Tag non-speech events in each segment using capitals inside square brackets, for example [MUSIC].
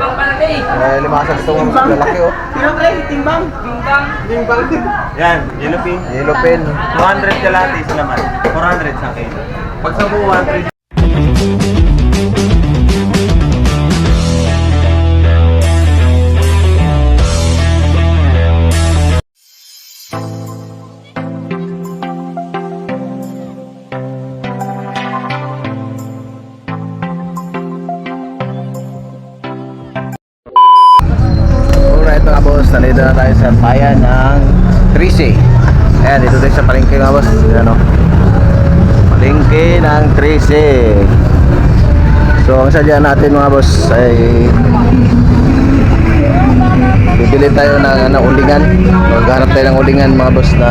Timbang palaki. Eh, limasag itong lalaki oh. Sino pre? Timbang? Timbang. Timbang. Yan, yellow pin. Yellow pen. 200 kalahati sa laman. 400 sa akin. Pag sa buo, 130. Nandito na tayo sa bayan ng Trisi. Ayan, dito tayo sa palengke mga boss. Ayan o. Palengke ng Trisi. So, ang sadya natin mga boss ay bibili tayo ng ano, ulingan. Maghanap tayo ng ulingan mga boss na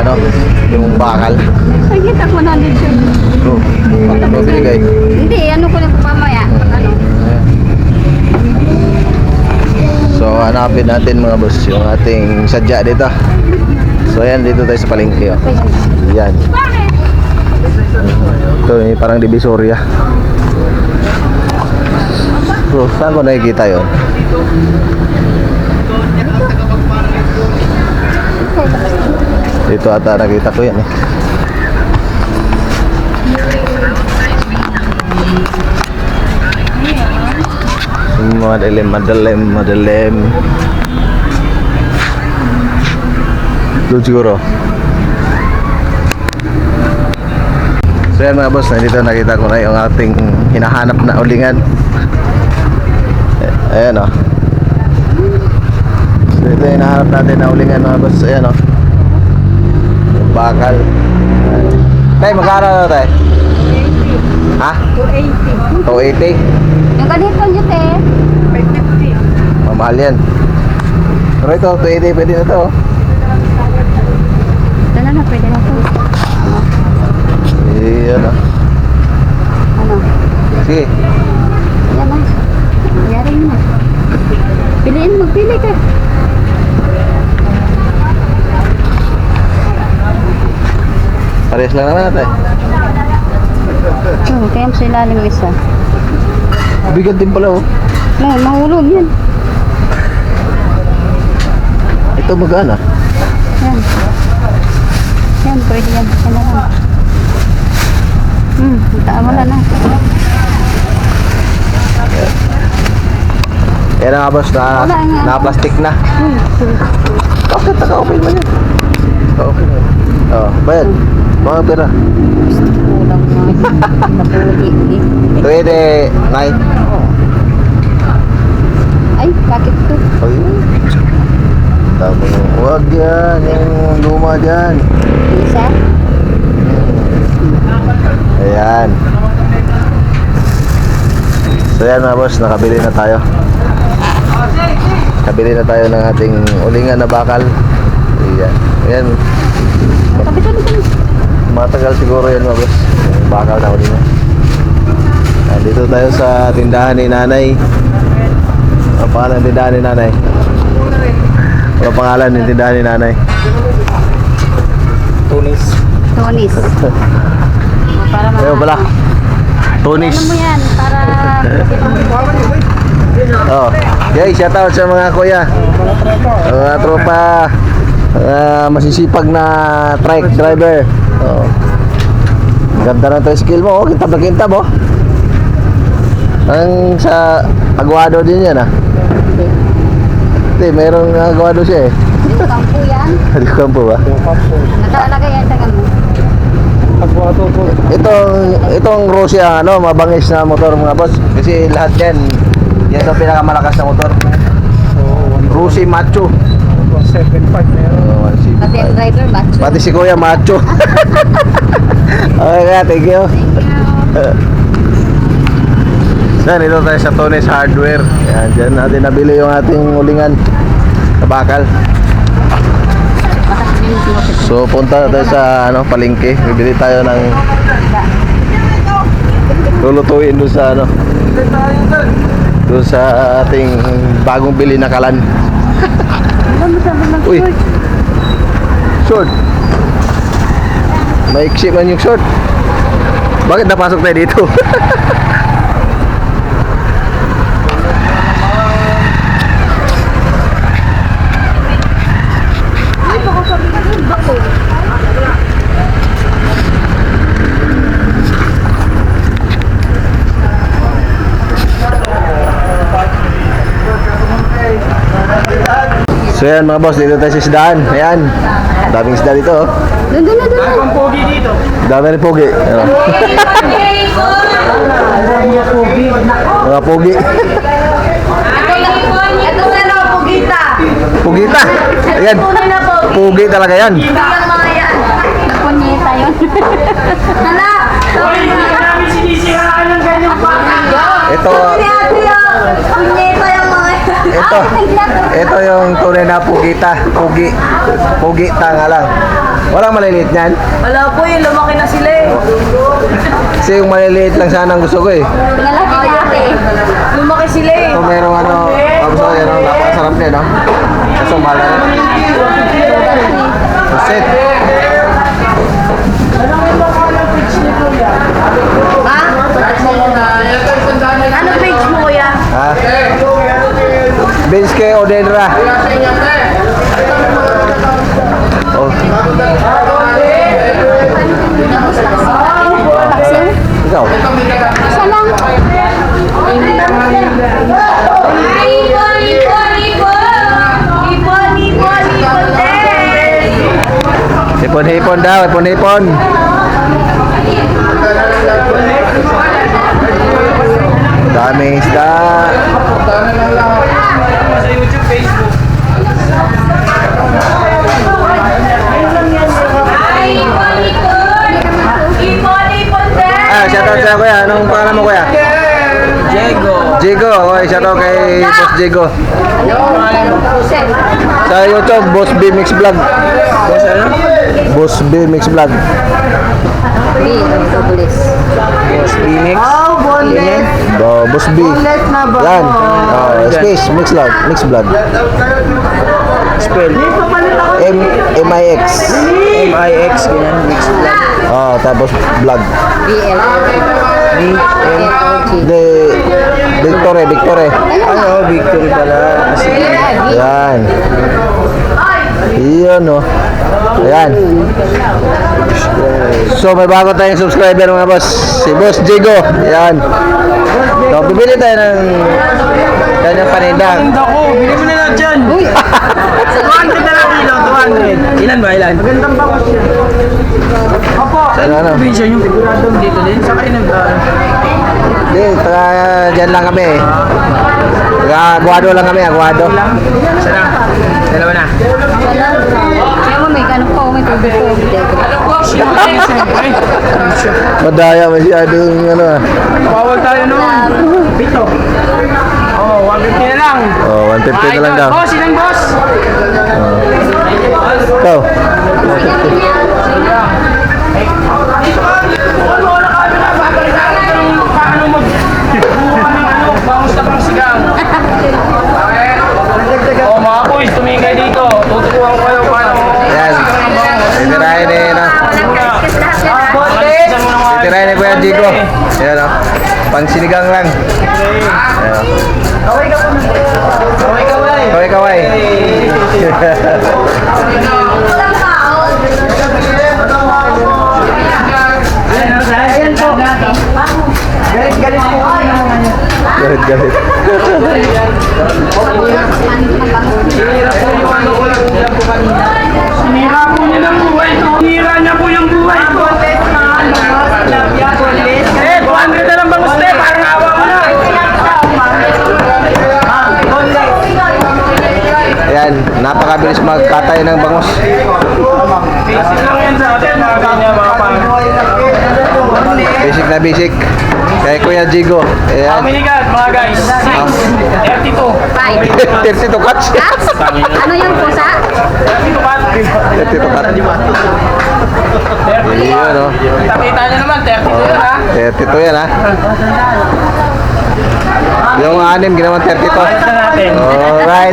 ano, yung bakal. Ay, kita ko na dito. So, bakit mo binigay? Hindi, ano ko lang pamaya. Ano? So hanapin natin mga boss yung ating sadya dito. So ayan dito tayo sa palengke oh. Yan. Ito yung parang divisoria. So saan ko nakikita yun? Dito ata nakita ko yan eh. Madalim, madalim, madalim. Doon siguro. So yan mga boss, nandito nakita ko na yung ating hinahanap na ulingan. Eh, Ayan o. Oh. So ito yung hinahanap natin na ulingan mga boss. Ayan o. Oh. Bakal. Tay, magkano na tayo? Ha? 280. 280? Yung ganito nyo, te. Mamahal yan. Pero ito, 280 pwede na to. oh. Ito na na, pwede na to. Eh, ano. Ano? Sige. Yan na. Nangyari na. Piliin, magpili ka. Parehas lang naman natin. Hmm, kaya mo sa ilalim isa. Bigat din pala oh. No, mahulog yan. Ito magana. Yan. Yan, pwede yan. Yan na lang. Hmm, taa wala na. Yan na nga boss, na, Wala nga. na na. Hmm. Bakit naka-open mo yan? Mo. Oh, bayad. Mga pera. Kulang na. Napuli. [LAUGHS] eh. Pwede, ngay. Ay, bakit to? Ay. Tama mo. Huwag yan. Yung luma dyan. Isa? Ayan. So yan mga boss, nakabili na tayo. Nakabili na tayo ng ating ulingan na bakal. Ayan. Ayan. Matagal siguro yan mga boss. Bakal na ulingan. Ayan, dito tayo sa tindahan ni nanay. Ang pangalan ng tindahan ni nanay. Ano pangalan ng tindahan ni nanay? Tunis. Tonis. O, para ma... Ayun pala. Tunis. Ano mo yan? Para... Oh. Yay, shout out sa mga kuya. Mga tropa. Mga masisipag na trike driver. Oh. Ganda ng tricycle mo, oh. Kintab na kintab, oh. Ang sa Aguado din yan, ah. Hindi, merong Aguado siya, eh. Yung kampo yan. Hindi ko po ba? Nakalagay yan sa kamo. Itong, itong Russia, ano, mabangis na motor mga boss. Kasi lahat yan, yan ang pinakamalakas na motor. Rusi Macho. 175 meron. Oh, Pati ang driver, macho. Pati si Kuya Macho. [LAUGHS] okay nga, thank you. [LAUGHS] Yan, dito tayo sa Tones Hardware. Yan, dyan natin nabili yung ating ulingan sa bakal. So, punta na tayo sa ano, palengke. Bibili tayo ng lulutuin doon sa ano, doon sa ating bagong bili na kalan. Uy. Short. Maiksi man yung short. Bakit napasok tayo dito? [LAUGHS] So yan mga boss, dito tayo sa isdaan. Ayan. Daming isda dito oh. Doon, doon, doon, doon. Ang pogi dito. Dami rin pogi. Ano? Mga pogi. Ito na lang, Pugita. Pugita. Ayan. Pogi talaga yan. Bigyan mga yan. Punyeta yun. Hala! Ito, Punyeta yung mga yan. Ito. Ito yung tunay na pugita. Pugi. Pugita nga lang. Walang maliliit niyan. Wala po yun, lumaki na sila eh. Kasi yung maliliit lang sana ang gusto ko eh. Pinalaki dati. Lumaki sila eh. Kung merong ano, ang gusto ko ang napakasarap niya, no? Kaso mahal na rin. Ha? Ano page mo kuya? Ha? Benz kay Odenra. Oh, ikaw. Isa lang. Hipon-hipon daw, hipon-hipon. Daming isda. Sa'yo kuya. Anong pangalan mo kuya? Diego. Jigo. Okay, shoutout kay Boss Jigo. Sa YouTube, Boss B Mix Vlog. Boss, ano? Boss B Mix Vlog. B. Boss Phoenix. Oh, bonnet! Oh, Boss B. Bonnet na ba? Yan. Oh, space, Mix Vlog. Mix Vlog. Spell. M M I X. M-I-X, ganyan. Mix vlog. Oh, tapos vlog. BL. BLOG. De Victore, Victore. Ano, victory pala. Kasi, Yan. Iyon, no. Ayan. So, may bago tayong subscriber mga boss. Si Boss Jigo. Ayan. So, bibili tayo ng kanyang paninda. Ganda ko. Bili mo na lang dyan. Uy! 200 na lang kilo, 200. Ilan ba, ilan? Yan. Saan Ano, ano? yung figuradong dito din? Saan kayo nag Hindi, taga dyan lang kami. Taga Aguado lang kami, Aguado. Isa na. Dalawa na. Madaya masyadong ano ah. Bawal tayo noon. Pito. Oh, 150 na lang. Oh, 150 na lang daw. Boss, ilang boss? Ikaw. Ano, wala ka na. Babalikan natin yung paano mag... Buka ng ano, bangus na pang sigang. Oh, mga boys, tumingin kayo dito. Tuturuan ko kayo paano. Ayan. Titirahin ni, no? Malisan mo ng mga... Kuya Jigo. Ayan, no? Pang sinigang lang. Ayan. Kaway ka po. Kaway kaway. Kaway, kaway. Ayan po. Galit, galit po. Galit, galit. Sinira po niya ng buhay ko. Sinira niya po yung buhay ko. Eh, 200 na lang ba gusto eh? Parang awa mo na. Ayan, napakabilis magkatay ng bangus. Basic lang yan sa atin, mga kanya, mga pang. Basic na basic. Kay Kuya Jigo. How Ayan. many God, mga guys? 6. 32. Five. 32 cuts. [LAUGHS] Ano yung pusa? 32 cut. 32 cuts. 32 Iyon, no? Kita niyo naman, 32 yun ha. 32 yan, ha? Yung anim, ginawan 32. Balik na natin. Alright.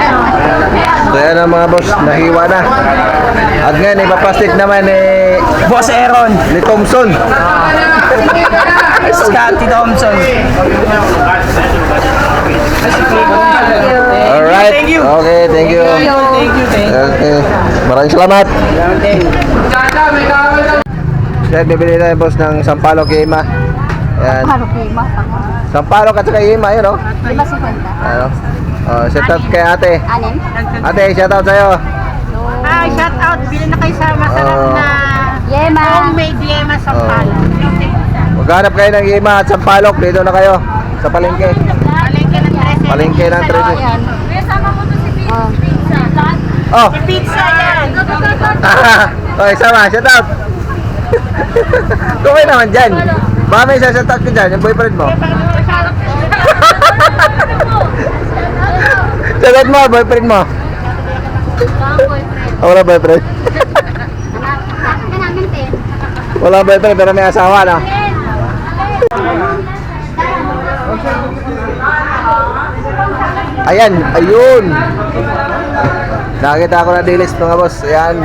So yan ang mga boss, nahiwa na. At ngayon, ipaplastic naman ni, Boss Aaron. ni Thompson. [LAUGHS] Scotty Thompson. Alright. Thank you. Okay, thank you. Thank you, thank you. Okay. Maraming salamat. Yan, bibili tayo boss ng Sampalo kay Ima. Yan. Paro kay. Sampalo at saka Ima, yun, no? Lima si Kwenta. Ano? Uh, set up kay ate. Anin? Ate, shoutout sa'yo. Ah, shout out. Bili na kayo sa masarap Oo. na Yema. homemade yema sa Oo. palo. Maghanap kayo ng Ima at Sampalok. Dito na kayo. Sa palengke. Palengke ng 13. Palengke ng 13. Kuya, sama mo to si Pizza. Oh! Pizza yan. [LAUGHS] okay, sama. Shoutout. [LAUGHS] Kung kayo naman dyan. Baka may shoutout ko dyan. Yung boyfriend mo. Shoutout mo, boyfriend mo. Oh, wala boyfriend. Wala boyfriend pero may asawa na. Ayan, ayun. Nakita ko na dilis mga boss. Ayan.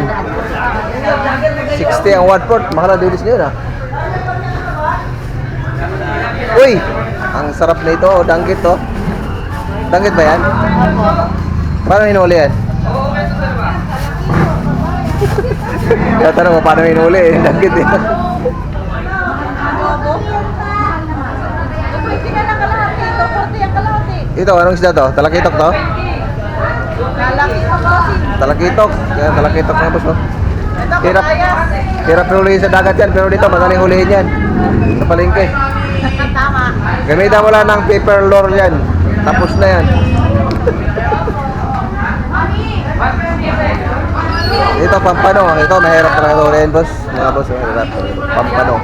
60 ang fourth. Mahal na dilis niyo na. Uy! Ang sarap na ito. Oh, danggit to. Ba yan? Paano hinuli yan? Kaya tanong mo, paano hinuli eh? [LAUGHS] Danggit eh. Ito, anong isda to? Talakitok to? Talakitok. Yan, talakitok na boss, no? Hirap. Hirap hulihin sa dagat yan, pero dito madaling hulihin yan. Sa palengke. Gamitan mo lang ng paper lure yan. Tapos na yan. Ito, pampano. Ito, mahirap talaga hulihin, boss. Mga boss, mahirap. Pampano.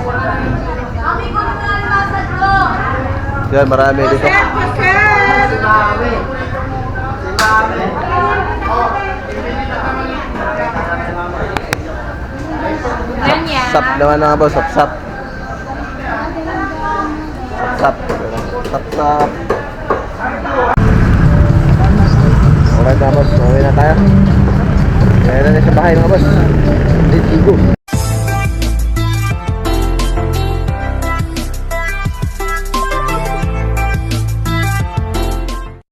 Yan, marami dito. Sap naman mga boss, sap sap. Sap Okay na boss, okay na tayo. Kaya na sa bahay mga boss. Let's go.